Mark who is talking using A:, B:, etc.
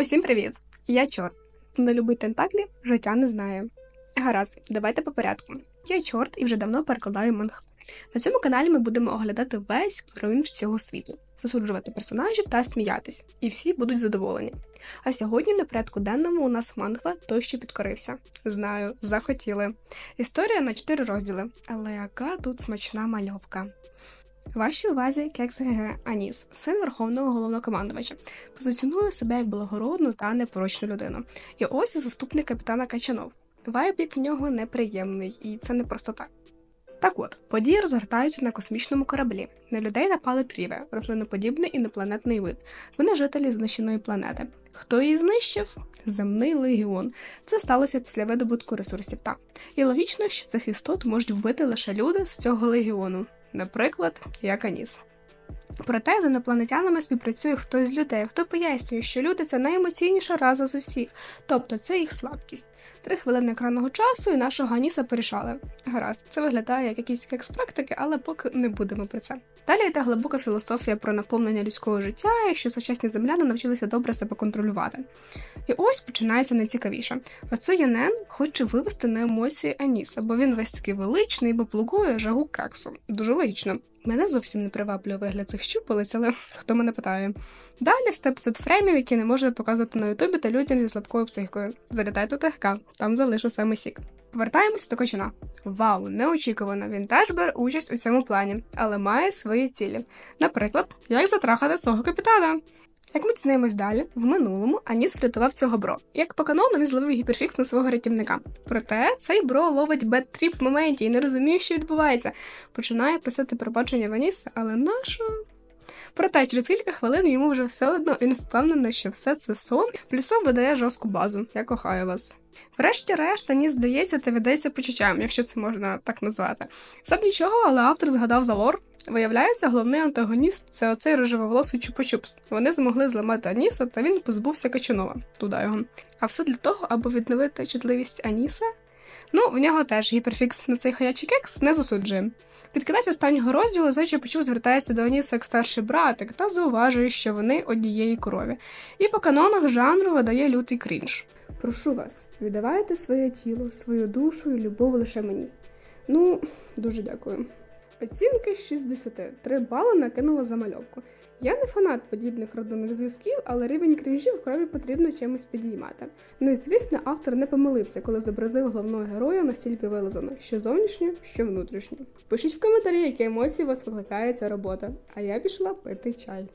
A: Усім привіт! Я чорт. Не любить тентаклі, життя не знає. Гаразд, давайте по порядку. Я чорт і вже давно перекладаю манг. На цьому каналі ми будемо оглядати весь кринж цього світу, засуджувати персонажів та сміятись, і всі будуть задоволені. А сьогодні на порядку денному у нас мангва той, що підкорився. Знаю, захотіли. Історія на чотири розділи, але яка тут смачна мальовка. Вашій увазі Кекс ГГ Аніс, син верховного головнокомандувача, позиціонує себе як благородну та непорочну людину. І ось заступник капітана Качанов. Вайб як в нього неприємний, і це не просто так. Так от, події розгортаються на космічному кораблі. На людей напали тріве, рослиноподібний інопланетний вид. Вони жителі знищеної планети. Хто її знищив? Земний легіон. Це сталося після видобутку ресурсів та. І логічно, що цих істот можуть вбити лише люди з цього легіону, наприклад, як Аніс. Проте з інопланетянами співпрацює хтось з людей, хто пояснює, що люди це найемоційніша раза з усіх, тобто це їх слабкість. Три хвилини екранного часу і нашого Аніса порішали. Гаразд, це виглядає як якісь кекс-практики, але поки не будемо про це. Далі йде глибока філософія про наповнення людського життя і що сучасні земляни навчилися добре себе контролювати. І ось починається найцікавіше. Оце Янен хоче вивести на емоції Аніса, бо він весь такий величний, бо плугує жагу кексу. Дуже логічно. Мене зовсім не приваблює вигляд цих щупалець, але хто мене питає. Далі 100 фреймів, які не можна показувати на Ютубі та людям зі слабкою психікою. Залітайте у ТГК, там залишу саме сік. Повертаємося до кочана. Вау, неочікувано. Він теж бере участь у цьому плані, але має свої цілі. Наприклад, як затрахати цього капітана. Як ми дізнаємось далі, в минулому Аніс врятував цього бро. Як по канону він зловив гіперфікс на свого рятівника. Проте цей бро ловить бет-тріп в моменті і не розуміє, що відбувається. Починає писати пробачення в Аніса, але нащо? Проте через кілька хвилин йому вже все одно він впевнений, що все це сон, плюсом видає жорстку базу. Я кохаю вас. Врешті-решт, Аніс здається та віддається почуттям, якщо це можна так назвати. Сам нічого, але автор згадав за лор. Виявляється, головний антагоніст це оцей рожевоволосий чупа-чупс. Вони змогли зламати Аніса, та він позбувся Качанова. Туди його. А все для того, аби відновити чутливість Аніса. Ну, в нього теж гіперфікс на цей хаячий кекс не засуджує. Під кінець останнього розділу Зочі почув звертається до Аніса як старший братик та зауважує, що вони однієї крові. І по канонах жанру видає лютий крінж. Прошу вас, віддавайте своє тіло, свою душу і любов лише мені. Ну, дуже дякую. Оцінки з 60. 3 бали накинула за мальовку. Я не фанат подібних родинних зв'язків, але рівень крінжів в крові потрібно чимось підіймати. Ну і звісно, автор не помилився, коли зобразив головного героя настільки вилазано, що зовнішньо, що внутрішньо. Пишіть в коментарі, які емоції у вас викликає ця робота. А я пішла пити чай.